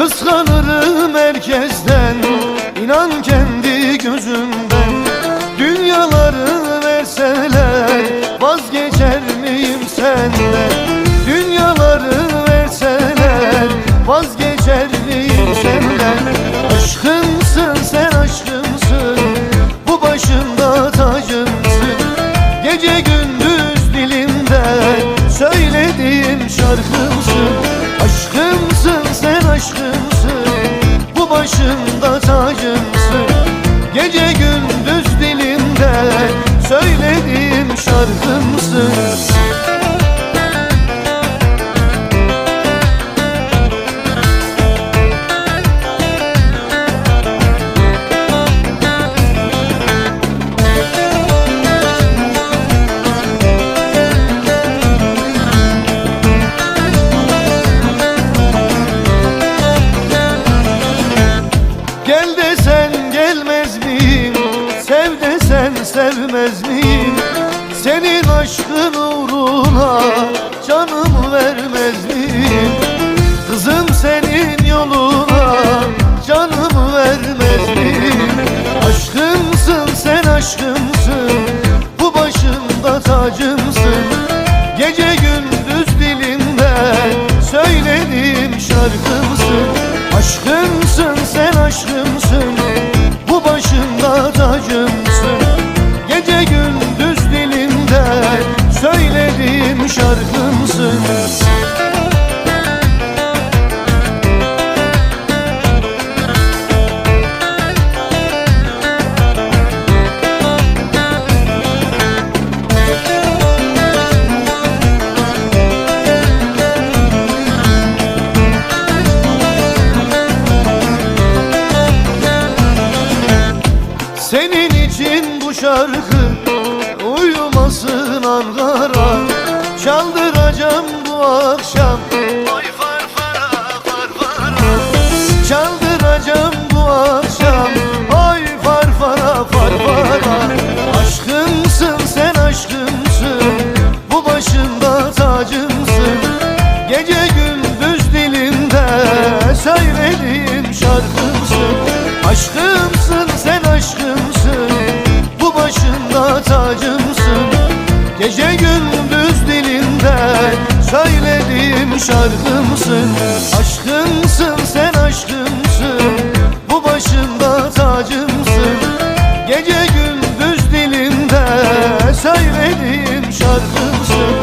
Kıskanırım herkesten inan kendi gözümden. Dünyaları verseler Vazgeçer miyim senden? Dünyaları verseler Vazgeçer miyim senden? Aşkımsın sen aşkımsın Bu başımda tacımsın. Gece gündüz dilimde Söylediğim şarkı şarkımsın Gel desen gelmez miyim? Sev desen sevmez miyim Senin aşkın uğruna Canımı vermez miyim Kızım senin yoluna Canımı vermez miyim Aşkımsın sen aşkımsın. Bu başımda tacımsın. Gece gündüz dilimde Söylediğim şarkımsın. Aşkımsın Senin için bu şarkı uyumasın Ankara. Çaldıracağım bu akşam. Oy farfara farfara Çaldıracağım bu akşam Gece gündüz dilimde söylediğim şarkımsın. Aşkımsın sen aşkımsın. Bu başında tacımsın. Gece gündüz dilimde söylediğim şarkımsın.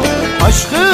Aşkım